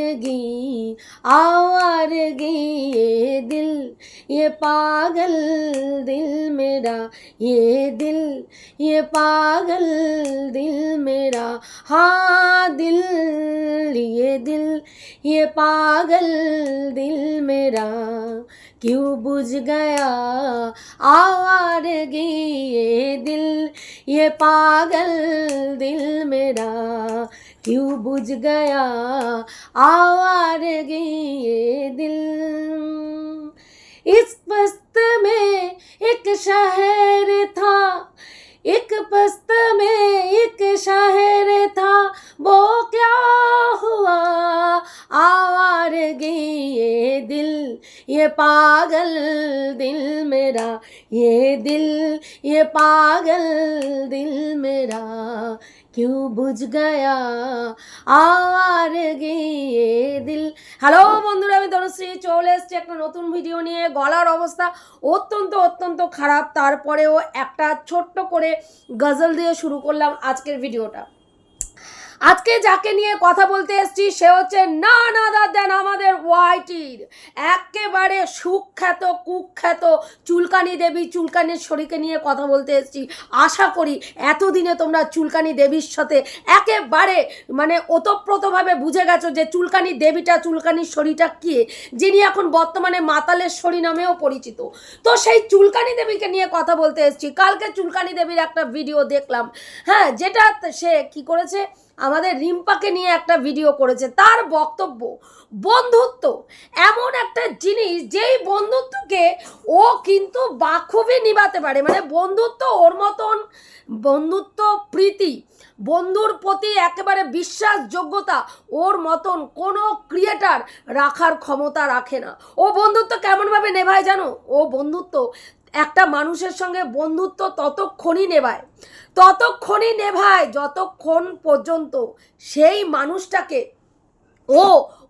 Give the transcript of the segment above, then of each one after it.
आवारगी आवारगी ये दिल, ये पागल दिल मेरा, ये दिल, ये पागल दिल मेरा। हाँ दिल, ये दिल, ये पागल दिल मेरा। क्यों बुझ गया आवार आवारगी ये दिल, ये पागल दिल मेरा? क्यों बुझ गया आवारगी ये दिल? इस पस्त में एक शहर था, एक पस्त में एक शहर था। वो क्या हुआ आवारगी ये दिल? ये पागल दिल मेरा, ये दिल, ये पागल दिल मेरा। क्यों বুঝ গয়া আর গিয়ে দিল হ্যালো বন্ধুরা, আমি তনুশ্রী। চলে এসেছি একটা নতুন ভিডিও নিয়ে। গলার অবস্থা অত্যন্ত অত্যন্ত খারাপ। তারপরেও একটা ছোট্ট করে গজল দিয়ে শুরু করলাম আজকের ভিডিওটা আজকে যাকে নিয়ে কথা বলতে এসেছি, সে হচ্ছে না না দেন আমাদের ওয়াইটির একেবারে সুখ্যাত, কুখ্যাত চুলকানি দেবী চুলকানির শরীরকে নিয়ে কথা বলতে এসেছি। আশা করি এতদিনে তোমরা চুলকানি দেবীর সাথে একেবারে মানে ওতপ্রোতভাবে বুঝে গেছো যে চুলকানি দেবীটা, চুলকানির শরীরটা কে? যিনি এখন বর্তমানে মাতালের শরী নামেও পরিচিত। তো সেই চুলকানি দেবীকে নিয়ে কথা বলতে এসেছি। কালকে চুলকানি দেবীর একটা ভিডিও দেখলাম। হ্যাঁ যেটা সে কি করেছে? আমাদের রিম্পাকে নিয়ে একটা ভিডিও করেছে। তার বক্তব্য, বন্ধুত্ব এমন একটা জিনিস যেই বন্ধুত্বকে ও কিন্তু বাখুবই নিবাতে পারে। মানে বন্ধুত্ব ওর মতন, বন্ধুত্ব, প্রীতি, বন্ধুর প্রতি একেবারে বিশ্বাসযোগ্যতা ওর মতন কোনো ক্রিয়েটার রাখার ক্ষমতা রাখে না। ও বন্ধুত্ব কেমনভাবে নেভায় জানো? ও বন্ধুত্ব একটা মানুষের সঙ্গে বন্ধুত্ব ততক্ষণই নেভায়। ততক্ষণই নেভায় যতক্ষণ পর্যন্ত সেই মানুষটাকে ও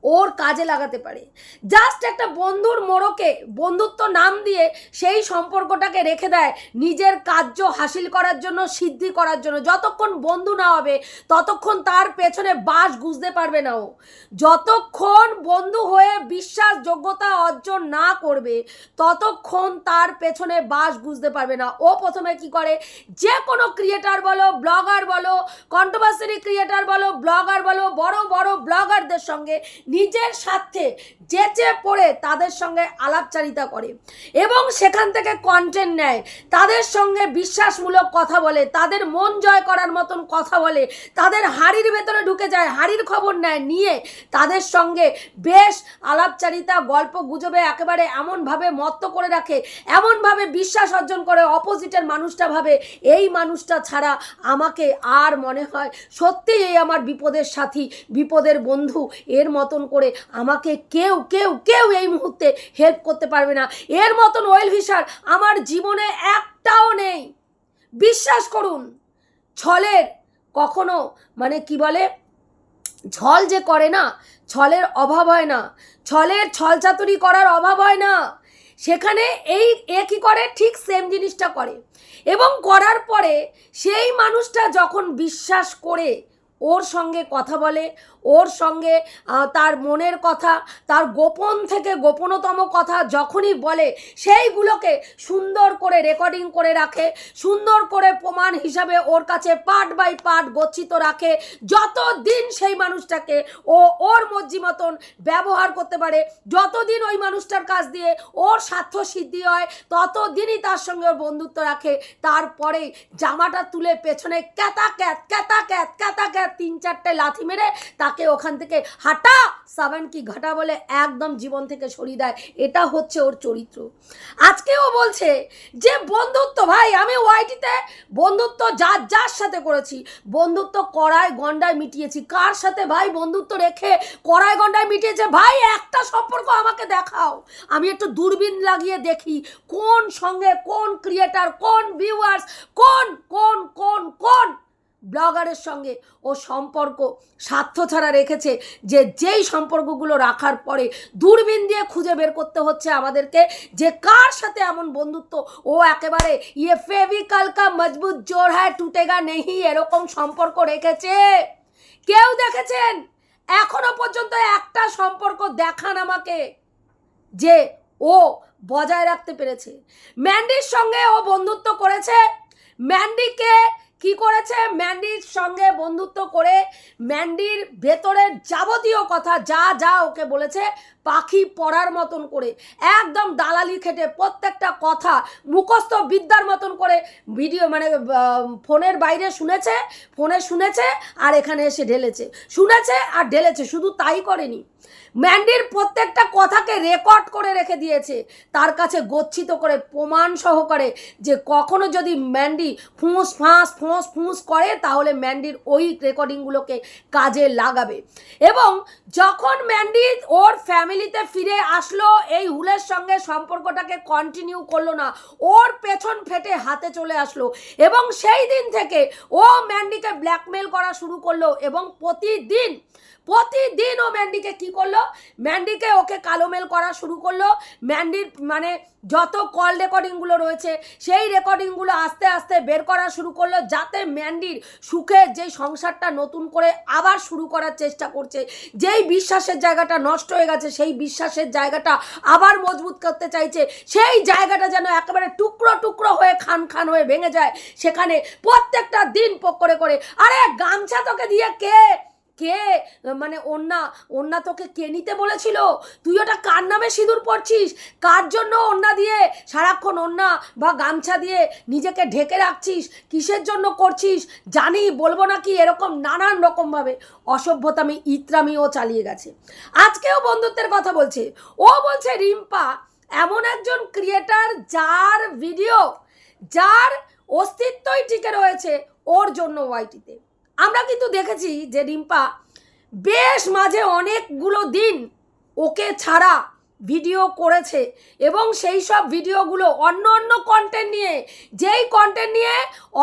ওর কাজে লাগাতে পারে। জাস্ট একটা বন্ধুর মোড়কে, বন্ধুত্ব নাম দিয়ে সেই সম্পর্কটাকে রেখে দেয় নিজের কার্য হাসিল করার জন্য, সিদ্ধি করার জন্য। যতক্ষণ বন্ধু না হবে, ততক্ষণ তার পেছনে বাস গুজতে পারবে না ও। যতক্ষণ বন্ধু হয়ে বিশ্বাসযোগ্যতা অর্জন না করবে, ততক্ষণ তার পেছনে বাস বুঝতে পারবে না। ও প্রথমে কি করে? যে কোনো ক্রিয়েটার বলো ব্লগার বলো কন্ট্রোভার্সারি ক্রিয়েটার বলো ব্লগার বলো, বড় বড় ব্লগারদের সঙ্গে নিজের স্বার্থে যেচে পড়ে তাদের সঙ্গে আলাপচারিতা করে এবং সেখান থেকে কন্টেন্ট নেয়। তাদের সঙ্গে বিশ্বাসমূলক কথা বলে, তাদের মন জয় করার মতন কথা বলে, তাদের হাড়ির ভেতরে ঢুকে যায়, হাড়ির খবর নেয়, নিয়ে তাদের সঙ্গে বেশ আলাপচারিতা, গল্প গুজবে একেবারে এমনভাবে মত্ত করে রাখে, এমনভাবে বিশ্বাস অর্জন করে অপোজিটের মানুষটা ভাবে, এই মানুষটা ছাড়া আমাকে আর মনে হয় সত্যিই এই আমার বিপদের সাথী, বিপদের বন্ধু, এর মতন করে আমাকে কেউ কেউ কেউ এই মুহূর্তে হেল্প করতে পারবে না। এর মতন ওয়েল ভিসার আমার জীবনে একটাও নেই। বিশ্বাস করুন, ছলের কখনো মানে কি বলে, ছল যে করে না, ছলের অভাব হয় না। ছলের ছলচাতুরি করার অভাব হয় না। সেখানে এই এ কী করে? ঠিক সেম জিনিসটা করে। এবং করার পরে সেই মানুষটা যখন বিশ্বাস করে, ওর সঙ্গে কথা বলে ওর সঙ্গে তার মনের কথা, তার গোপন থেকে গোপনতম কথা যখনই বলে, সেইগুলোকে সুন্দর করে রেকর্ডিং করে রাখে, সুন্দর করে প্রমাণ হিসাবে ওর কাছে পার্ট বাই পার্ট গচ্ছিত রাখে, যতদিন সেই মানুষটাকে ও ওর মর্জি মতন ব্যবহার করতে পারে, যতদিন ওই মানুষটার কাছ দিয়ে ওর স্বার্থ সিদ্ধি হয়, ততদিনই তার সঙ্গে ওর বন্ধুত্ব রাখে তারপরে জামাটা তুলে পেছনে ক্যাতা ক্যাত ক্যাতা ক্যাত ক্যাতা ক্যাত তিন চারটে লাথি মেরে তাকে ওখান থেকে হাঁটা, সাবান কি ঘাটা বলে একদম জীবন থেকে সরিয়ে দেয়। এটা হচ্ছে ওর চরিত্র। আজকেও বলছে যে, বন্ধুত্ব ভাই, আমি ওয়াইটিতে বন্ধুত্ব যার যার সাথে করেছি, বন্ধুত্ব কড়ায় গন্ডায় মিটিয়েছি। কার সাথে ভাই বন্ধুত্ব রেখে কড়ায় গন্ডায় মিটিয়েছে? ভাই, একটা সম্পর্ক আমাকে দেখাও। আমি একটু দূরবীন লাগিয়ে দেখি, কোন সঙ্গে কোন ক্রিয়েটার কোন ভিউয়ার্স কোন কোন কোন কোন ব্লগারের সঙ্গে ও সম্পর্ক স্বার্থ ছাড়া রেখেছে যে যেই সম্পর্কগুলো রাখার পরে দূরবীন দিয়ে খুঁজে বের করতে হচ্ছে আমাদেরকে, যে কার সাথে এমন বন্ধুত্ব? ও একেবারে ইয়ে ফেভিকাল কা মজবুত জোর হ্যায় টুটেগা নেহি এরকম সম্পর্ক রেখেছে। কেউ দেখেছেন? এখনও পর্যন্ত একটা সম্পর্ক দেখান আমাকে, যে ও বজায় রাখতে পেরেছে। ম্যান্ডির সঙ্গে ও বন্ধুত্ব করেছে ম্যান্ডিকে কি করেছে? ম্যান্ডির সঙ্গে বন্ধুত্ব করে ম্যান্ডির ভেতরের যাবতীয় কথা যা যা ওকে বলেছে পাখি পড়ার মতন করে, একদম দালালি খেটে প্রত্যেকটা কথা মুখস্থ বিদ্যার মতন করে ভিডিও মানে ফোনের বাইরে শুনেছে, ফোনে শুনেছে আর এখানে এসে ঢেলেছে। শুনেছে আর ঢেলেছে, শুধু তাই করেনি। ম্যান্ডির প্রত্যেকটা কথাকে রেকর্ড করে রেখে দিয়েছে। তার কাছে গচ্ছিত করে প্রমাণ সহকারে যে কখনো যদি ম্যান্ডি ফুঁস ফাঁস ফোঁস ফুঁস করে, তাহলে ম্যান্ডির ওই রেকর্ডিংগুলোকে কাজে লাগাবে। এবং যখন ম্যান্ডি ওর ফ্যামিলিতে ফিরে আসলো, এই হুলের সঙ্গে সম্পর্কটাকে কন্টিনিউ করল না, ওর পেছন ফেটে হাতে চলে আসলো। এবং সেই দিন থেকে ও ম্যান্ডিকে ব্ল্যাকমেল করা শুরু করল এবং প্রতিদিন প্রতিদিন ও ম্যান্ডিকে কি করল? ম্যান্ডিকে ওকে কালোমেল করা শুরু করল। ম্যান্ডির মানে যত কল রেকর্ডিংগুলো রয়েছে, সেই রেকর্ডিংগুলো আস্তে আস্তে বের করা শুরু করল, যাতে ম্যান্ডির সুখের যেই সংসারটা নতুন করে আবার শুরু করার চেষ্টা করছে, যেই বিশ্বাসের জায়গাটা নষ্ট হয়ে গেছে, সেই বিশ্বাসের জায়গাটা আবার মজবুত করতে চাইছে, সেই জায়গাটা যেন একেবারে টুকরো টুকরো হয়ে খান খান হয়ে ভেঙে যায়, সেখানে প্রত্যেকটা দিন পক করে করে, আরে গামছা তোকে দিয়ে কে কে? মানে ওন্না ওন্না তোকে কে নিতে বলেছিল? তুই ওটা কার নামে সিঁদুর পড়ছিস কার জন্য ওন্না দিয়ে সারাক্ষণ ওন্না বা গামছা দিয়ে নিজেকে ঢেকে রাখছিস? কিসের জন্য করছিস? জানি, বলব না কি এরকম নানান রকমভাবে অসভ্যতামি, ইত্রামিও চালিয়ে গেছে। আজকেও বন্ধুত্বের কথা বলছে। ও বলছে, রিম্পা, এমন একজন ক্রিয়েটার যার ভিডিও যার অস্তিত্বই টিকে রয়েছে ওর জন্য ওয়াইটিতে আমরা কিন্তু দেখেছি যে রিম্পা বেশ মাঝে অনেকগুলো দিন ওকে ছাড়া ভিডিও করেছে এবং সেই সব ভিডিওগুলো অন্য অন্য কন্টেন্ট নিয়ে, যেই কন্টেন্ট নিয়ে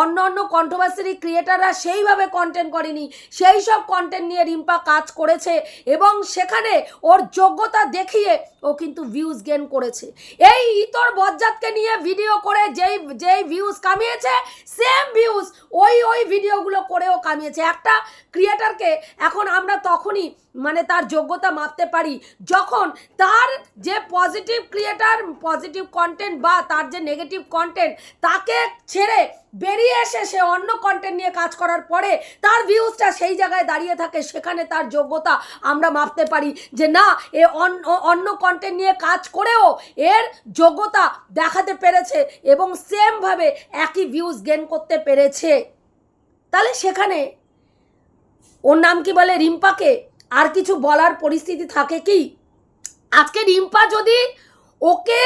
অন্য অন্য কন্ট্রোভার্সারি ক্রিয়েটাররা সেইভাবে কন্টেন্ট করেনি, সেই সব কন্টেন্ট নিয়ে রিম্পা কাজ করেছে এবং সেখানে ওর যোগ্যতা দেখিয়ে ও কিন্তু ভিউজ গেন করেছে। এই ইতর বজ্জাতকে নিয়ে ভিডিও করে যেই যেই ভিউজ কামিয়েছে সেম ভিউজ ওই ওই ভিডিওগুলো করেও কামিয়েছে। একটা ক্রিয়েটারকে এখন আমরা তখনই মানে তার যোগ্যতা মাপতে পারি। যখন তার যে পজিটিভ ক্রিয়েটার পজিটিভ কন্টেন্ট বা তার যে নেগেটিভ কন্টেন্ট তাকে ছেড়ে বেরিয়ে এসে সে অন্য কন্টেন্ট নিয়ে কাজ করার পরে তার ভিউজটা সেই জায়গায় দাঁড়িয়ে থাকে, সেখানে তার যোগ্যতা আমরা মাপতে পারি যে না, এ অন- অন্য কন্টেন্ট নিয়ে কাজ করেও এর যোগ্যতা দেখাতে পেরেছে এবং সেমভাবে একই ভিউজ গেন করতে পেরেছে। তাহলে সেখানে ওর নাম কি বলে? রিম্পাকে? আর কিছু বলার পরিস্থিতি থাকে কি? আজকে রিম্পা যদি ওকে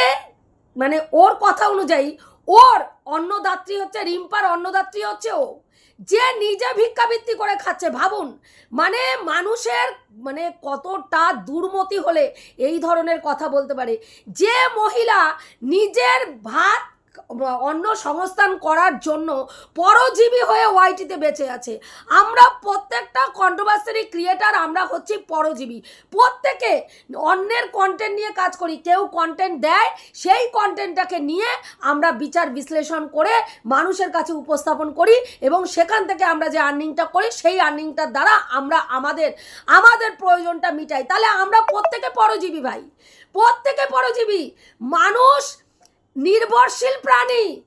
মানে ওর কথা অনুযায়ী, ওর অন্নদাত্রী হচ্ছে, রিম্পার অন্নদাত্রী হচ্ছে ও, যে নিজে ভিক্ষাবৃত্তি করে খাচ্ছে, ভাবুন মানে মানুষের মানে কতটা দুর্মতি হলে এই ধরনের কথা বলতে পারে। যে মহিলা নিজের ভাত অন্য সংস্থান করার জন্য পরজীবী হয়ে ওয়াইটিতে বেঁচে আছে। আমরা প্রত্যেকটা কন্ট্রোভার্সারি ক্রিয়েটার আমরা হচ্ছি পরজীবী। প্রত্যেকে অন্যের কন্টেন্ট নিয়ে কাজ করি। কেউ কন্টেন্ট দেয়, সেই কন্টেন্টটাকে নিয়ে আমরা বিচার বিশ্লেষণ করে মানুষের কাছে উপস্থাপন করি এবং সেখান থেকে আমরা যে আর্নিংটা করি, সেই আর্নিংটার দ্বারা আমরা আমাদের আমাদের প্রয়োজনটা মিটাই। তাহলে আমরা প্রত্যেকে পরজীবী ভাই। প্রত্যেকে পরজীবী। মানুষ নির্ভরশীল প্রাণী।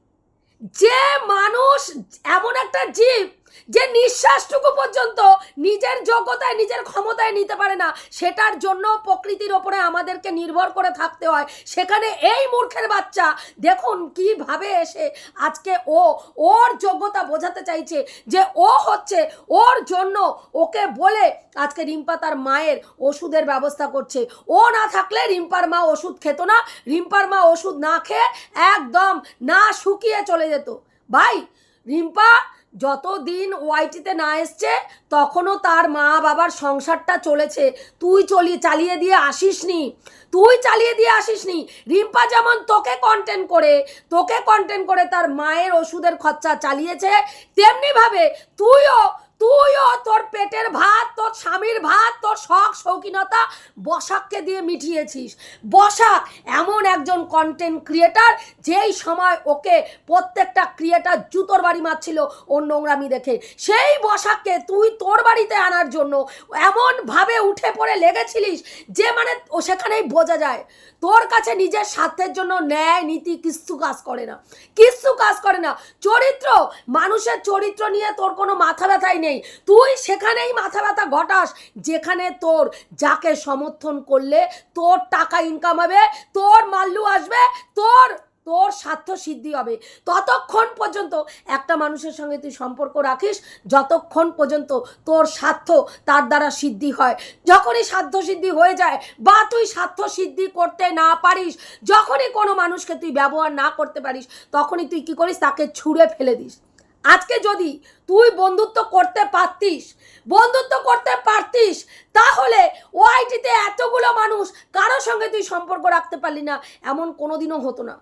যে মানুষ এমন একটা জীব যে নিঃশ্বাসটুকু পর্যন্ত নিজের যোগ্যতায়, নিজের ক্ষমতায় নিতে পারে না, সেটার জন্য প্রকৃতির ওপরে আমাদেরকে নির্ভর করে থাকতে হয়। সেখানে এই মূর্খের বাচ্চা, দেখুন কীভাবে এসে আজকে ও, ওর যোগ্যতা বোঝাতে চাইছে যে ও হচ্ছে ওর জন্য ওকে বলে আজকে রিম্পা তার মায়ের ওষুধের ব্যবস্থা করছে। ও না থাকলে রিম্পার মা ওষুধ খেত না, রিম্পার মা ওষুধ না খেয়ে একদম না শুকিয়ে চলে যেত। ভাই, রিম্পা যতদিন ওয়াইটিতে না এসছে, তখনও তার মা বাবার সংসারটা চলেছে। তুই চলি, চালিয়ে দিয়ে আসিস নি তুই চালিয়ে দিয়ে আসিস নি রিম্পা যেমন তোকে কন্টেন্ট করে, তোকে কন্টেন্ট করে তার মায়ের ওষুধের খরচা চালিয়েছে, তেমনিভাবে তুইও তুইও তোর পেটের ভাত, তোর স্বামীর ভাত, তোর শখ, শৌখিনতা বসাককে দিয়ে মিটিয়েছিস। বসাক এমন একজন কন্টেন্ট ক্রিয়েটার যেই সময় ওকে প্রত্যেকটা ক্রিয়েটার জুতোর বাড়ি মারছিল ওর নোংরামি দেখে। সেই বসাককে তুই তোর বাড়িতে আনার জন্য এমনভাবে উঠে পড়ে লেগেছিলিস যে মানে ও সেখানেই বোঝা যায়। তোর কাছে নিজের স্বার্থের জন্য ন্যায়, নীতি কিচ্ছু কাজ করে না। কিচ্ছু কাজ করে না। চরিত্র, মানুষের চরিত্র নিয়ে তোর কোনো মাথা ব্যথাই নেই। তুই সেখানেই মাথা ব্যথা ঘটাস, যেখানে তোর যাকে সমর্থন করলে তোর টাকা ইনকাম হবে, তোর মাল্লু আসবে, তোর তোর স্বার্থ সিদ্ধি হবে। ততক্ষণ পর্যন্ত একটা মানুষের সঙ্গে তুই সম্পর্ক রাখিস, যতক্ষণ পর্যন্ত তোর স্বার্থ তার দ্বারা সিদ্ধি হয়। যখনই স্বার্থ সিদ্ধি হয়ে যায় বা তুই স্বার্থ সিদ্ধি করতে না পারিস, যখনই কোনো মানুষকে তুই ব্যবহার না করতে পারিস, তখনই তুই কি করিস? তাকে ছুঁড়ে ফেলে দিস। আজকে যদি তুই বন্ধুত্ব করতে পারতিস, বন্ধুত্ব করতে পারতিস, তাহলে ওআইটিতে এতগুলো মানুষ কারোর সঙ্গে তুই সম্পর্ক রাখতে পারলি না। এমন কোনোদিনও হতো না।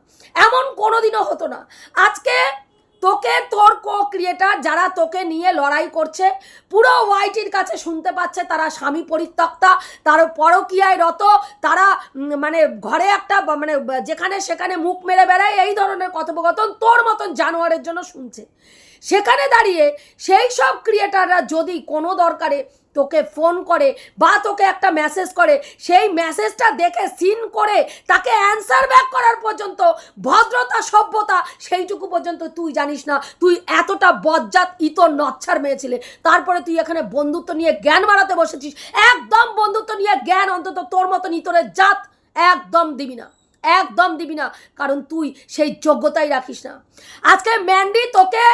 এমন কোনোদিনও হতো না। আজকে তোকে, তোর কো ক্রিয়েটার যারা তোকে নিয়ে লড়াই করছে, পুরো ওয়াইটির কাছে শুনতে পাচ্ছে তারা স্বামী পরিত্যক্তা, তার পরকীয়ায় রত, তারা মানে ঘরে একটা মানে যেখানে সেখানে মুখ মেরে বেড়ায়, এই ধরনের কথোপকথন তোর মতন জানোয়ারের জন্য শুনছে। সেখানে দাঁড়িয়ে সেই সব ক্রিয়েটাররা যদি কোনো দরকারে তোকে ফোন করে বা তোকে একটা মেসেজ করে, সেই মেসেজটা দেখে সিন করে তাকে অ্যান্সার ব্যাক করার পর্যন্ত ভদ্রতা, সভ্যতা সেইটুকু পর্যন্ত তুই জানিস না। তুই এতটা বজ্জাত ইতর নচ্ছার মেয়েছিলে তারপরে তুই এখানে বন্ধুত্ব নিয়ে জ্ঞান বাড়াতে বসেছিস। একদম বন্ধুত্ব নিয়ে জ্ঞান অন্তত তোর মতন ইতরের জাত একদম দিবি না। একদম দিবি না, কারণ তুই সেই যোগ্যতাই রাখিস না। আজকে ম্যান্ডি তোকে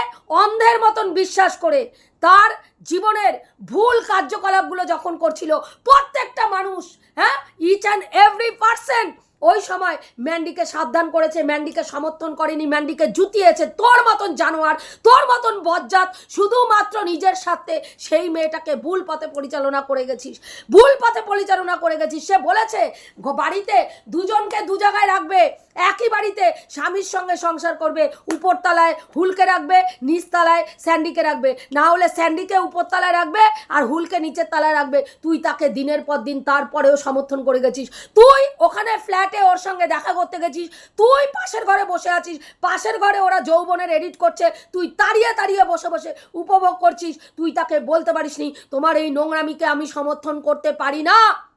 অন্ধের মতন বিশ্বাস করে তার জীবনের ভুল কার্যকলাপগুলো যখন করছিল, প্রত্যেকটা মানুষ হ্যাঁ ইচ অ্যান্ড এভরি পার্সেন্ট ওই সময় ম্যান্ডিকে সাবধান করেছে, ম্যান্ডিকে সমর্থন করেনি, ম্যান্ডিকে জুতিয়েছে। তোর মতন জানোয়ার, তোর মতন বজ্জাত, শুধুমাত্র নিজের সাথে সেই মেয়েটাকে ভুল পথে পরিচালনা করে গেছিস। ভুল পথে পরিচালনা করে গেছিস। সে বলেছে বাড়িতে দুজনকে দু জায়গায় রাখবে, একই বাড়িতে স্বামীর সঙ্গে সংসার করবে, উপরতলায় হুলকে রাখবে, নিচতলায় স্যান্ডিকে রাখবে। না হলে স্যান্ডিকে উপরতলায় রাখবে আর হুলকে নিচের তলায় রাখবে। তুই তাকে দিনের পর দিন তারপরেও সমর্থন করে গেছিস। তুই ওখানে ফ্ল্যাটে ওর সঙ্গে দেখা করতে গেছিস, তুই পাশের ঘরে বসে আছিস, পাশের ঘরে ওরা যৌবনের এডিট করছে, তুই তাড়িয়ে তাড়িয়ে বসে বসে উপভোগ করছিস, তুই তাকে বলতে পারিসনি, তোমার এই নোংরামিকে আমি সমর্থন করতে পারি না।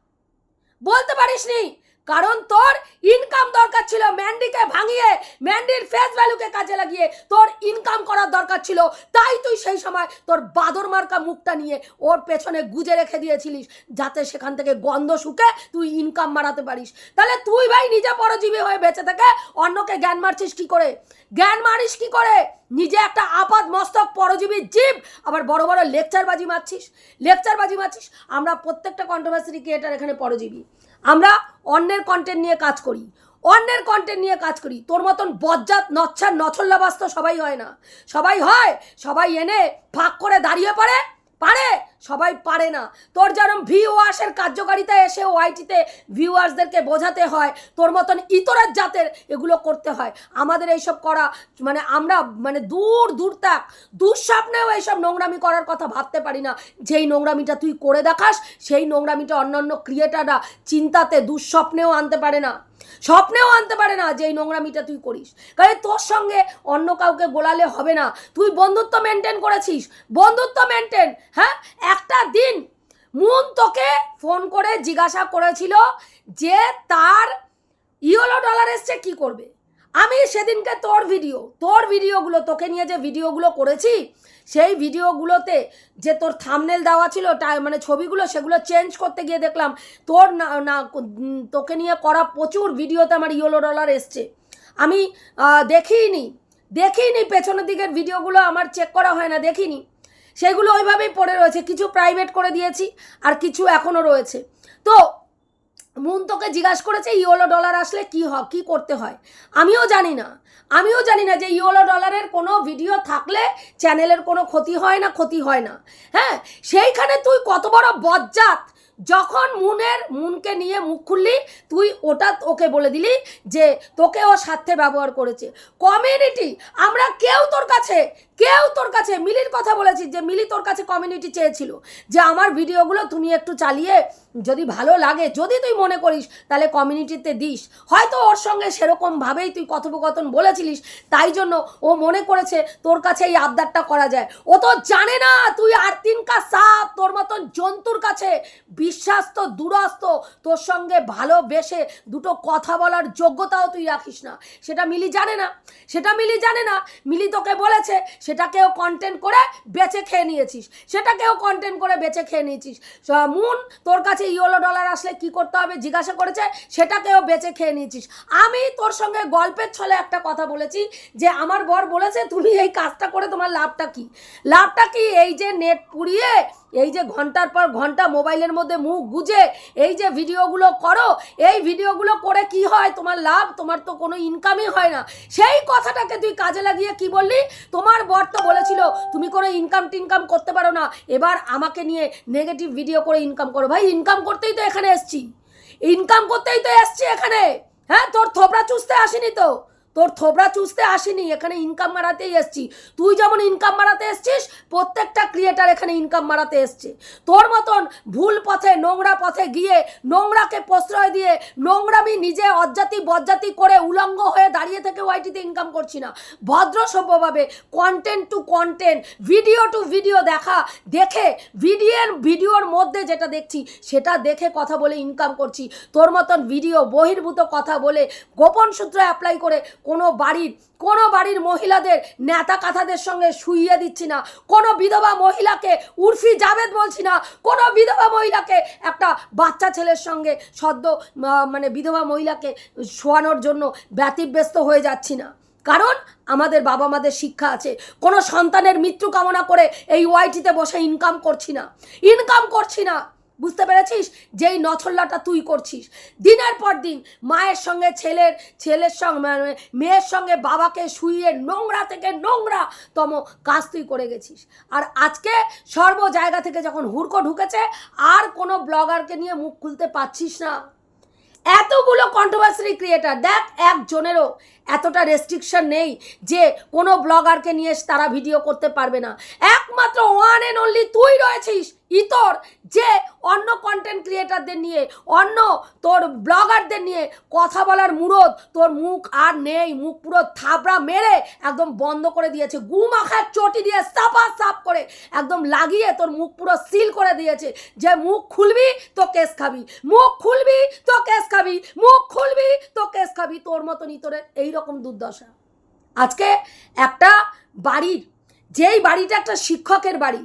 বলতে পারিসনি! কারণ তোর ইনকাম দরকার ছিল ম্যান্ডিকে ভাঙিয়ে, ম্যান্ডির ফেস ভ্যালুকে কাজে লাগিয়ে তোর ইনকাম করার দরকার ছিল। তাই তুই সেই সময় তোর বাদর মার্কা মুখটা নিয়ে ওর পেছনে গুজে রেখে দিয়েছিলিস, যাতে সেখান থেকে গন্ধ শুকে তুই ইনকাম মারাতে পারিস। তাহলে তুই ভাই নিজে পরজীবী হয়ে বেঁচে থেকে অন্যকে জ্ঞান মারছিস কি করে? জ্ঞান মারিস কি করে? নিজে একটা আপাদ মস্তক পরজীবী জীব, আবার বড় বড় লেকচার বাজি মারছিস। লেকচার বাজি মারছিস। আমরা প্রত্যেকটা কন্ট্রোভার্সি ক্রিয়েটার এখানে পরজীবী। আমরা অন্যের কন্টেন্ট নিয়ে কাজ করি। অন্যের কন্টেন্ট নিয়ে কাজ করি। তোর মতন বজ্জাত, নচ্ছার নছল্লাবাস তো সবাই হয় না। সবাই হয়, সবাই এনে ফাঁক করে দাঁড়িয়ে পড়ে। পারে? সবাই পারে না। তোর যেরকম ভিউয়ার্সের কার্যকারিতা এসে ওয়াইটিতে ভিউয়ার্সদেরকে বোঝাতে হয়, তোর মতন ইতরের জাতের এগুলো করতে হয়। আমাদের এইসব করা মানে আমরা মানে দূর দূর তাক দুঃস্বপ্নেও এইসব নোংরামি করার কথা ভাবতে পারি না। যেই নোংরামিটা তুই করে দেখাস, সেই নোংরামিটা অন্যান্য ক্রিয়েটাররা চিন্তাতে, দুঃস্বপ্নেও আনতে পারে না। স্বপ্নেও আনতে পারে না যে এই নোংরামিটা তুই করিস। কারণ তোর সঙ্গে অন্য কাউকে গোলালে হবে না। তুই বন্ধুত্ব মেনটেন করেছিস। বন্ধুত্ব মেনটেন হ্যাঁ? একটা দিন মুন তোকে ফোন করে জিজ্ঞাসা করেছিল যে তার ইয়েলো ডলার এসছে কি করবে? আমি সেদিনকে তোর ভিডিও তোর ভিডিওগুলো তোকে নিয়ে যে ভিডিওগুলো করেছি সেই ভিডিওগুলোতে যে তোর থামনেল দেওয়া ছিল মানে ছবিগুলো সেগুলো চেঞ্জ করতে গিয়ে দেখলাম তোর না তোকে নিয়ে করা প্রচুর ভিডিওতে আমার ইয়েলো ডলার এসছে। আমি আহ, দেখিইনি দেখিনি পেছনের দিকের ভিডিওগুলো আমার চেক করা হয় না দেখিনি। সেগুলো ওইভাবেই পড়ে রয়েছে কিছু প্রাইভেট করে দিয়েছি আর কিছু এখনও রয়েছে। তো মুন তোকে জিজ্ঞাসা করেছে ইওলো ডলার আসলে কি হ কি করতে হয়? আমিও জানি না। আমিও জানি না যে ইওলো ডলারের কোনো ভিডিও থাকলে চ্যানেলের কোনো ক্ষতি হয় না, ক্ষতি হয় না। হ্যাঁ সেইখানে তুই কত বড় বজ্জাত। যখন মুনের, মুনকে নিয়ে মুখ খুললি, তুই ওটা ওকে বলে দিলি যে তোকে ও স্বার্থে ব্যবহার করেছে। কমিউনিটি, আমরা কেউ তোর কাছে কেউ তোর কাছে, মিলির কথা বলেছি যে মিলি তোর কাছে কমিউনিটি চেয়েছিল। যে আমার ভিডিওগুলো তুমি একটু চালিয়ে যদি ভালো লাগে, যদি তুই মনে করিস, তাহলে কমিউনিটিতে দিস। হয়তো ওর সঙ্গে সেরকমভাবেই তুই কথোপকথন বলেছিলিস, তাই জন্য ও মনে করেছে তোর কাছে এই আবদারটা করা যায়। ও তো জানে না, তুই আর তিন কা সাপ, তোর মতন জন্তুর কাছে বিশ্বাস তো দূরস্থ তোর সঙ্গে ভালোবেসে দুটো কথা বলার যোগ্যতাও তুই রাখিস না। সেটা মিলি জানে না, সেটা মিলি জানে না। মিলি তোকে বলেছে সেটাকেও কন্টেন্ট করে বেচে খেয়ে নিয়েছিস। সেটাকেও কন্টেন্ট করে বেচে খেয়ে নিয়েছিস। মুন তোর কাছে ইয়োলো ডলার আসলে কি করতে হবে জিজ্ঞাসা করেছে, সেটাকেও বেচে খেয়ে নিয়েছিস। আমি তোর সঙ্গে গল্পের ছলে একটা কথা বলেছি, যে আমার বর বলেছে, তুমি এই কাজটা করে তোমার লাভটা কি? লাভটা কি? এই যে নেট পুড়িয়ে এই যে ঘণ্টার পর ঘণ্টা মোবাইলের মধ্যে মুখ গুজে, এই যে ভিডিওগুলো করো, এই ভিডিওগুলো করে কি হয়? তোমার লাভ, তোমার তো কোনো ইনকামই হয় না। সেই কথাটাকে তুই কাজে লাগিয়ে কি বললি? তোমার বর তো বলেছিল, তুমি কোনো ইনকাম টিনকাম করতে পারো না। এবার আমাকে নিয়ে নেগেটিভ ভিডিও করে ইনকাম করো। ভাই ইনকাম করতেই তো এখানে এসছি। ইনকাম করতেই তো এসছি এখানে। হ্যাঁ তোর থোবড়া চুষতে আসিনি তো। তোর থোবড়া চুষতে আসিনি, এখানে ইনকাম মারাতেই এসছি। তুই যেমন ইনকাম মারাতে এসছিস, প্রত্যেকটা ক্রিয়েটার এখানে ইনকাম মারাতে এসছে। তোর মতন ভুল পথে, নোংরা পথে গিয়ে, নোংরাকে প্রশ্রয় দিয়ে, নোংরামি নিজে অজ্জাতি বজ্জাতি করে উলঙ্গ হয়ে দাঁড়িয়ে থেকে ওয়াইটিতে ইনকাম করছি না। ভদ্র সভ্যভাবে content to content video to video দেখা, দেখে ভিডিওর ভিডিওর মধ্যে যেটা দেখছি, সেটা দেখে কথা বলে ইনকাম করছি। তোর মতন ভিডিও বহির্ভূত কথা বলে গোপন সূত্র অ্যাপ্লাই করে কোনো বাড়ির কোনো বাড়ির মহিলাদের নেতা কাথাদের সঙ্গে শুইয়ে দিচ্ছি না। কোনো বিধবা মহিলাকে উর্ফি জাভেদ বলছি না। কোনো বিধবা মহিলাকে একটা বাচ্চা ছেলের সঙ্গে সদ্য মানে বিধবা মহিলাকে শোয়ানোর জন্য ব্যতিব্যস্ত হয়ে যাচ্ছি না। কারণ আমাদের বাবা মাদের শিক্ষা আছে। কোনো সন্তানের মৃত্যু কামনা করে এই ওয়াইটিতে বসে ইনকাম করছি না। ইনকাম করছি না। বুঝতে পেরেছিস? যেই নথল্লাটা তুই করছিস। দিনের পর দিন মায়ের সঙ্গে, ছেলের ছেলের সঙ্গে মানে মেয়ের সঙ্গে, বাবাকে শুইয়ে নোংরা থেকে নোংরা তম কাজ তুই করে গেছিস। আর আজকে সর্ব জায়গা থেকে যখন হুড়কো ঢুকেছে, আর কোনো ব্লগারকে নিয়ে মুখ খুলতে পারছিস না। এতগুলো কন্ট্রোভার্সি ক্রিয়েটার দেখ একজনেরও এতটা রেস্ট্রিকশন নেই যে কোনো ব্লগারকে নিয়ে তারা ভিডিও করতে পারবে না। একমাত্র ওয়ান অ্যান্ড অনলি তুই রয়েছিস। ইতর যে অন্য কন্টেন্ট ক্রিয়েটারদের নিয়ে, অন্য তোর ব্লগারদের নিয়ে কথা বলার মুরদ, তোর মুখ আর নেই, মুখ পুরো থাবড়া মেরে একদম বন্ধ করে দিয়েছে। গু মাখার চটি দিয়ে সাপা সাপ করে একদম লাগিয়ে তোর মুখ পুরো সিল করে দিয়েছে যে মুখ খুলবি তো কেস খাবি, মুখ খুলবি তো কেস খাবি, মুখ খুলবি তো কেস খাবি, তোর মতন ইতরের এইরকম দুর্দশা। আজকে একটা বাড়ির, যেই বাড়িটা একটা শিক্ষকের বাড়ি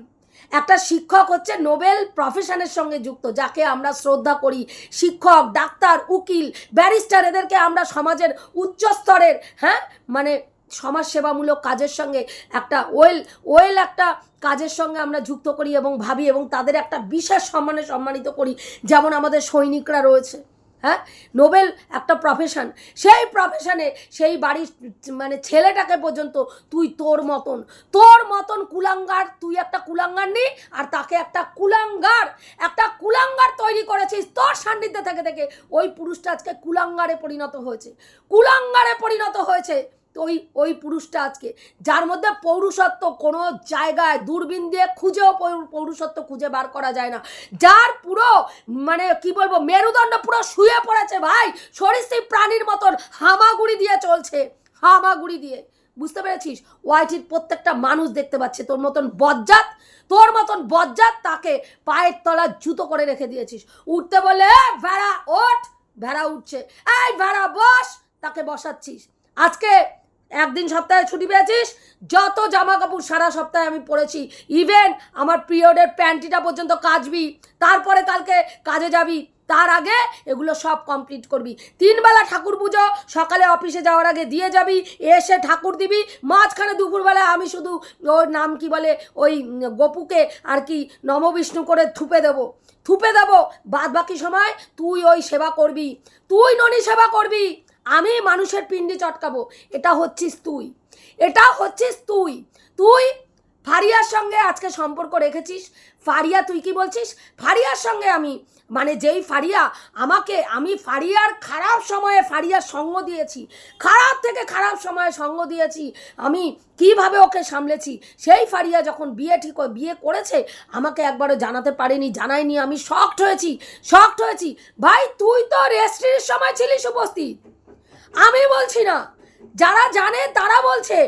একটা শিক্ষক হচ্ছে নোবেল প্রফেশনের সঙ্গে যুক্ত, যাকে আমরা শ্রদ্ধা করি। শিক্ষক, ডাক্তার, উকিল, ব্যারিস্টার, এদেরকে আমরা সমাজের উচ্চ স্তরের হ্যাঁ? মানে সমাজসেবামূলক কাজের সঙ্গে একটা ওয়েল ওয়েল একটা কাজের সঙ্গে আমরা যুক্ত করি এবং ভাবি এবং তাদের একটা বিশেষ সম্মানে সম্মানিত করি, যেমন আমাদের সৈনিকরা রয়েছে। হ্যাঁ? নোবেল একটা প্রফেশন সেই প্রফেশনে সেই বাড়ির মানে ছেলেটাকে পর্যন্ত তুই তোর মতন তোর মতন কুলাঙ্গার, তুই একটা কুলাঙ্গার নি আর তাকে একটা কুলাঙ্গার একটা কুলাঙ্গার তৈরি করেছিস তোর সান্নিধ্যে থেকে থেকে। ওই পুরুষটা আজকে কুলাঙ্গারে পরিণত হয়েছে। কুলাঙ্গারে পরিণত হয়েছে। ওই ওই পুরুষটা আজকে। যার মধ্যে পৌরুষত্ব কোনো জায়গায় দূরবীন দিয়ে খুঁজেও পৌর- পৌরুষত্ব খুঁজে বার করা যায় না। যার পুরো মানে কি বলব, মেরুদণ্ড পুরো শুয়ে পড়েছে ভাই। সরীসৃপ প্রাণীর মতন হামাগুড়ি দিয়ে চলছে, হামাগুড়ি দিয়ে। বুঝতে পেরেছিস? ওয়াইটির প্রত্যেকটা মানুষ দেখতে পাচ্ছে। তোর মতন বজ্জাত, তোর মতন বজ্জাত তাকে পায়ের তলা জুতো করে রেখে দিয়েছিস। উঠতে বলে ভেড়া, ওঠ। ভেড়া উঠছে, এই ভেড়া, বস। তাকে বসাচ্ছিস। আজকে একদিন সপ্তাহে ছুটি পেয়েছিস? যত জামা কাপড় সারা সপ্তাহে আমি পরেছি। ইভেন আমার পিরিয়ডের প্যান্টিটা পর্যন্ত কাচবি, তারপরে কালকে কাজে যাবি, তার আগে এগুলো সব কমপ্লিট করবি। তিনবেলা ঠাকুর পুজো, সকালে অফিসে যাওয়ার আগে দিয়ে যাবি, এসে ঠাকুর দিবি, মাঝখানে দুপুরবেলায় আমি শুধু ওর নাম কি বলে, ওই গপুকে আর কি নমবিষ্ণু করে থুপে দেবো। থুপে দেবো বাদ বাকি সময় তুই ওই সেবা করবি। তুই ননি সেবা করবি। আমি মানুষের পিণ্ডি চটকাবো। এটা হচ্ছিস তুই। এটা হচ্ছিস তুই। তুই ফারিয়ার সঙ্গে আজকে সম্পর্ক রেখেছিস। ফারিয়া, তুই কি বলছিস? ফারিয়ার সঙ্গে আমি। মানে যেই ফারিয়া আমাকে, আমি ফারিয়ার খারাপ সময়ে ফারিয়ার সঙ্গ দিয়েছি। খারাপ থেকে খারাপ সময়ে সঙ্গ দিয়েছি। আমি কীভাবে ওকে সামলেছি? সেই ফারিয়া যখন বিয়ে ঠিক বিয়ে করেছে, আমাকে একবারও জানাতে পারেনি, জানায়নি। আমি শকড হয়েছি শকড হয়েছি। ভাই, তুই তো রেস্ট্রির সময় ছিলিস উপস্থিত। আমি বলছি না। যারা জানে তারা বলছে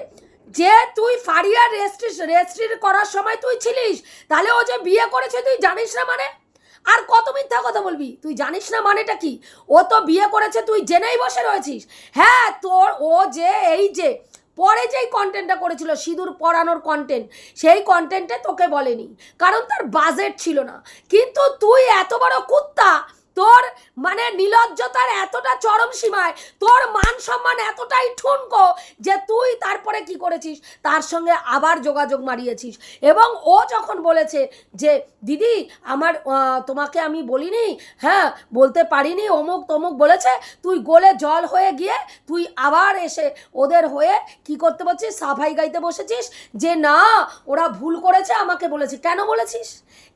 যে তুই ফারিয়ার রেস্ট্রি রেস্ট্রির করার সময় তুই ছিলিস, তাহলে ও যে বিয়ে করেছে তুই জানিস না মানে? আর কত মিথ্যা কথা বলবি? তুই জানিস না মানেটা কি? ও তো বিয়ে করেছে, তুই জেনেই বসে রয়েছিস। হ্যাঁ তোর, ও যে এই যে, পরে যেই কন্টেন্টটা করেছিল, সিঁদুর পরানোর কন্টেন্ট সেই কন্টেন্টে তোকে বলেনি। কারণ তার বাজেট ছিল না। কিন্তু তুই এত বড় কুত্তা তোর মানে নিলজ্জতার এতটা চরম সীমায়, তোর মান সম্মান এতটাই ঠুনকো যে তুই তারপরে কি করেছিস? তার সঙ্গে আবার যোগাযোগ মারিয়েছিস। এবং ও যখন বলেছে যে, দিদি, আমার তোমাকে আমি বলিনি হ্যাঁ বলতে পারিনি, অমুক তমুক বলেছে, তুই গোলে জল হয়ে গিয়ে তুই আবার এসে ওদের হয়ে কি করতে বলছিস? সাফাই গাইতে বসেছিস? যে না, ওরা ভুল করেছে, আমাকে বলেছে। কেন বলেছিস?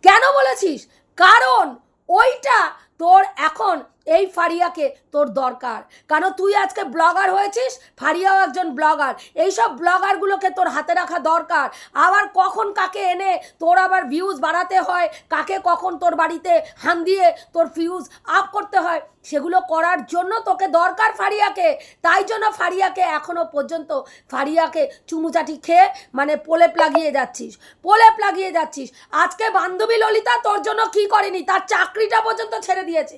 কেন বলেছিস? কারণ ওইটা তোর এখন এই ফারিয়াকে তোর দরকার। কারণ তুই আজকে ব্লগার হয়েছিস? ফারিয়াও একজন ব্লগার। এইসব ব্লগারগুলোকে তোর হাতে রাখা দরকার। আবার কখন কাকে এনে তোর আবার ভিউজ বাড়াতে হয়? কাকে কখন তোর বাড়িতে হান দিয়ে তোর ভিউজ আপ করতে হয়? সেগুলো করার জন্য তোকে দরকার ফারিয়াকে। তাই জন্য ফারিয়াকে এখনও পর্যন্ত ফারিয়াকে চুমুচাটি খেয়ে মানে পোলেপ লাগিয়ে যাচ্ছিস পোলেপ লাগিয়ে যাচ্ছিস। আজকে বান্ধবী ললিতা তোর জন্য কি করেনি? তার চাকরিটা পর্যন্ত ছেড়ে দিয়েছে।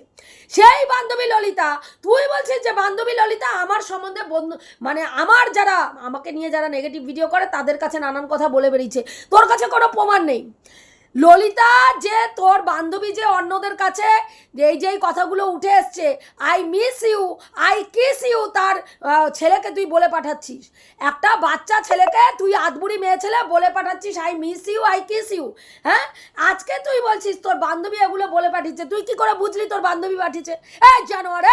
সেই বান্ধবী ললিতা, তুই বলছিস যে বান্ধবী ললিতা আমার সম্বন্ধে বন্ধু মানে আমার যারা আমাকে নিয়ে যারা নেগেটিভ ভিডিও করে, তাদের কাছে নানান কথা বলে বেরিয়েছে তোর কাছে কোনো প্রমাণ নেই। ললিতা, যে তোর বান্ধবী যে অন্যদের কাছে এই যেই কথাগুলো উঠে এসছে I miss you I kiss you তার ছেলেকে তুই বলে পাঠাচ্ছিস। একটা বাচ্চা ছেলেকে তুই আদবুড়ি মেয়ে ছেলে বলে পাঠাচ্ছিস I miss you I kiss you হ্যাঁ? আজকে তুই বলছিস তোর বান্ধবী এগুলো বলে পাঠিয়েছে। তুই কি করে বুঝলি তোর বান্ধবী পাঠিয়েছে? এই জানোয়ার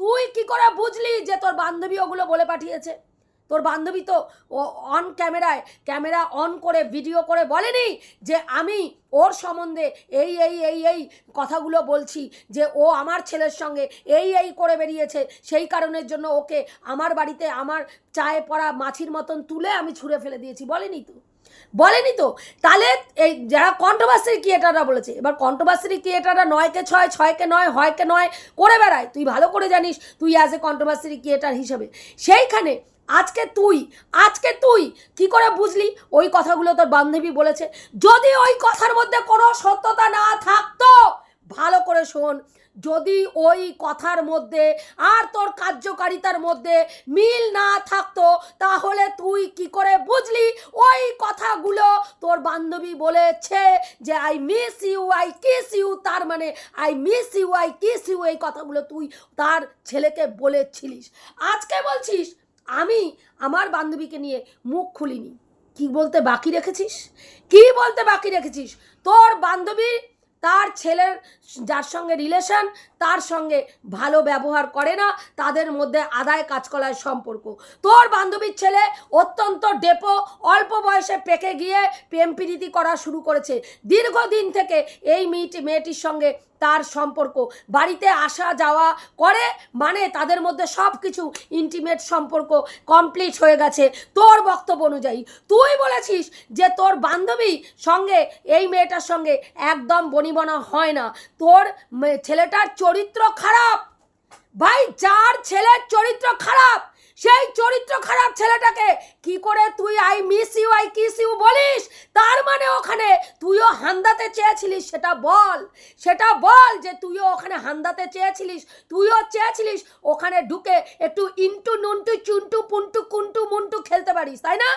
তুই কি করে বুঝলি যে তোর বান্ধবী ওগুলো বলে পাঠিয়েছে? তোর বান্ধবী তো অন ক্যামেরায়, ক্যামেরা অন করে ভিডিও করে বলেনি যে আমি ওর সম্বন্ধে এই এই এই এই কথাগুলো বলছি, যে ও আমার ছেলের সঙ্গে এই এই করে বেরিয়েছে, সেই কারণের জন্য ওকে আমার বাড়িতে আমার চায়ে পড়া মাছির মতন তুলে আমি ছুঁড়ে ফেলে দিয়েছি। বলেনি তো? বলেনি তো? তাহলে এই যারা কন্ট্রোভার্সির ক্রিয়েটাররা বলেছে, এবার কন্ট্রোভার্সির ক্রিয়েটাররা নয়কে ছয়, ছয়কে নয়, হয়কে নয় করে বেড়ায়। তুই ভালো করে জানিস, তুই অ্যাজ এ কন্ট্রোভার্সির ক্রিয়েটার হিসেবে। সেইখানে আজকে তুই আজকে তুই, কি করে বুঝলি? ওই কথাগুলো তোর বান্ধবী বলেছে। যদি ওই কথার মধ্যে কোনো সত্যতা না থাকতো, ভালো করে শোন, যদি ওই কথার মধ্যে আর তোর কার্যকারিতার মধ্যে মিল না থাকতো, তাহলে তুই কি করে বুঝলি? ওই কথাগুলো তোর বান্ধবী বলেছে যে I miss you I kiss you তার মানে I miss you I kiss you এই কথাগুলো তুই তার ছেলেকে বলেছিলিস। আজকে বলছিস আমি আমার বান্ধবীকে নিয়ে মুখ খুলিনি। কি বলতে বাকি রেখেছিস? কি বলতে বাকি রেখেছিস? তোর বান্ধবী, তার ছেলের যার সঙ্গে রিলেশন তার সঙ্গে ভালো ব্যবহার করে না, তাদের মধ্যে আদায় কাজকলায় সম্পর্ক। তোর বান্ধবীর ছেলে অত্যন্ত ডেপো, অল্প বয়সে পেকে গিয়ে প্রেম করা শুরু করেছে। দীর্ঘদিন থেকে এই মেয়েটি মেয়েটির সঙ্গে তার সম্পর্ক। বাড়িতে আসা যাওয়া করে মানে তাদের মধ্যে সব কিছু ইন্টিমেট সম্পর্ক কমপ্লিট হয়ে গেছে। তোর বক্তব্য অনুযায়ী, তুই বলেছিস যে তোর বান্ধবী সঙ্গে, এই মেয়েটার সঙ্গে একদম বনিবনা হয় না। তোর ছেলেটার চরিত্র খারাপ। ভাই, যার ছেলের চরিত্র খারাপ সেই চরিত্র খারাপ ছেলেটাকে। কি করে তুই I miss you I kiss you বলিস? তার মানে ওখানে তুইও হান্দাতে চেয়েছিলিস, সেটা বল। সেটা বল যে তুইও ওখানে হান্দাতে চেয়েছিলিস, তুইও চেয়েছিলিস ওখানে ঢুকে একটু ইন্টু নুনটু চুনটু পুন্টু কুন্টু মুন্টু খেলতে পারিস, তাই না?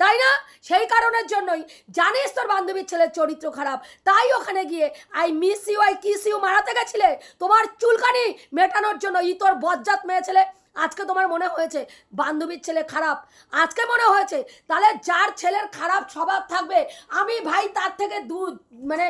তাই না? সেই কারণের জন্যই জানিস তোর বান্ধবীর ছেলের চরিত্র খারাপ। তাই ওখানে গিয়ে I miss you I kiss you মারাতে গেছিলে? তোমার চুলকানি মেটানোর জন্য ই তোর বজ্জাত মেয়ে ছেলে। আজকে তোমার মনে হয়েছে বান্ধবীর ছেলে খারাপ? আজকে মনে হয়েছে? তাহলে যার ছেলের খারাপ স্বভাব থাকবে, আমি ভাই তার থেকে দু মানে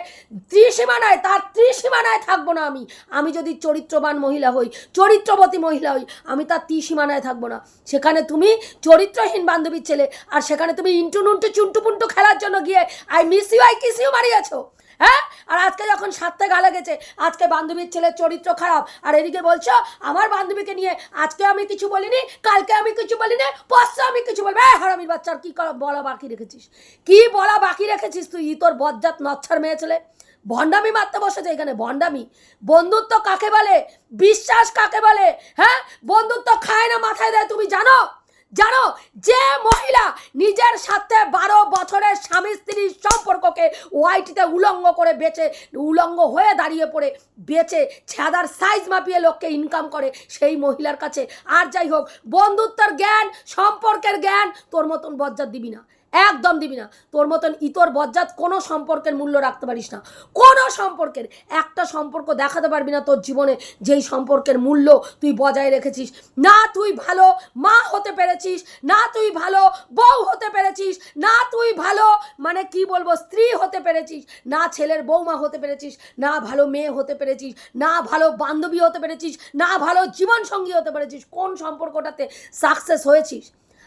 ত্রিসীমানায় তার ত্রিসীমানায় থাকব না আমি। আমি যদি চরিত্রবান মহিলা হই, চরিত্রবতী মহিলা হই, আমি তার ত্রিসীমানায় থাকব না। সেখানে তুমি চরিত্রহীন বান্ধবীর ছেলে, আর সেখানে তুমি ইন্টু নুন্টু চুন্টু পুন্টু খেলার জন্য গিয়ে I miss you I kiss you মারিয়েছো হ্যাঁ? আর আজকে যখন সাথে গালে গেছে, আজকে বান্ধবীর ছেলের চরিত্র খারাপ। আর এদিকে বলছো, আমার বান্ধবীকে নিয়ে আজকে আমি কিছু বলিনি, কালকে আমি কিছু বলিনি, পরশু আমি কিছু বলব। হ্যাঁ হারামির বাচ্চার কী বলা বাকি রেখেছিস? কি বলা বাকি রেখেছিস তুই, ই তোর বজ্জাত নচ্ছার মেয়ে ছেলে? ভণ্ডামি মারতে বসেছে এখানে, ভণ্ডামি। বন্ধুত্ব কাকে বলে? বিশ্বাস কাকে বলে? হ্যাঁ? বন্ধুত্ব খায় না মাথায় দেয়, তুমি জানো? জানো, যে মহিলা নিজের সাথে বারো বছরের স্বামী স্ত্রীর সম্পর্ককে ওয়াইটিতে উলঙ্গ করে বেচে, উলঙ্গ হয়ে দাঁড়িয়ে পড়ে, বেচে ছাদার সাইজ মাপিয়ে লোককে ইনকাম করে, সেই মহিলার কাছে। আর যাই হোক, বন্ধুত্বের জ্ঞান, সম্পর্কের জ্ঞান তোর মতন বজ্জার দিবি না। একদম দিবি না। তোর মতন ইতর বজ্জাত কোনো সম্পর্কের মূল্য রাখতে পারিস না। কোনো সম্পর্কের, একটা সম্পর্ক দেখাতে পারবি না তোর জীবনে যেই সম্পর্কের মূল্য তুই বজায় রেখেছিস। না তুই ভালো মা হতে পেরেছিস, না তুই ভালো বউ হতে পেরেছিস, না তুই ভালো মানে কি বলব, স্ত্রী হতে পেরেছিস, না ছেলের বৌমা হতে পেরেছিস, না ভালো মেয়ে হতে পেরেছিস, না ভালো বান্ধবী হতে পেরেছিস, না ভালো জীবনসঙ্গী হতে পেরেছিস। কোন সম্পর্কটাতে সাকসেস হয়েছিস?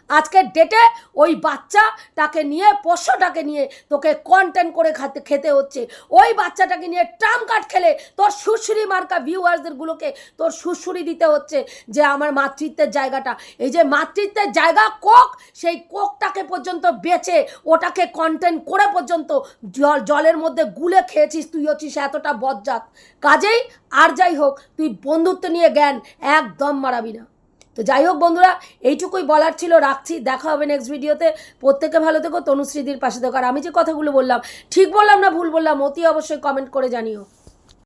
আজকের ডেটে ওই বাচ্চাটাকে নিয়ে, পোষ্যটাকে নিয়ে তোকে কন্টেন্ট করে খাতে, খেতে হচ্ছে। ওই বাচ্চাটাকে নিয়ে ট্রাম কাট খেলে তোর সুশ্রী মার্কা ভিউয়ার্সদেরগুলোকে তোর সুশ্রী দিতে হচ্ছে যে আমার মাতৃত্বের জায়গাটা। এই যে মাতৃত্বের জায়গা কোক, সেই কোকটাকে পর্যন্ত বেচে, ওটাকে কন্টেন্ট করে পর্যন্ত জল, জলের মধ্যে গুলে খেয়েছিস তুই হচ্ছিস এতটা বজ্জাত। কাজেই আর যাই হোক, তুই বন্ধুত্ব নিয়ে জ্ঞান একদম মারাবি না। তো যাই হোক বন্ধুরা, এইটুকুই বলার ছিল, রাখছি, দেখা হবে নেক্সট ভিডিওতে প্রত্যেকে ভালো থেকো, তনুশ্রীদির পাশে থেকো। আর আমি যে কথাগুলো বললাম, ঠিক বললাম না ভুল বললাম, অতি অবশ্যই কমেন্ট করে জানিও।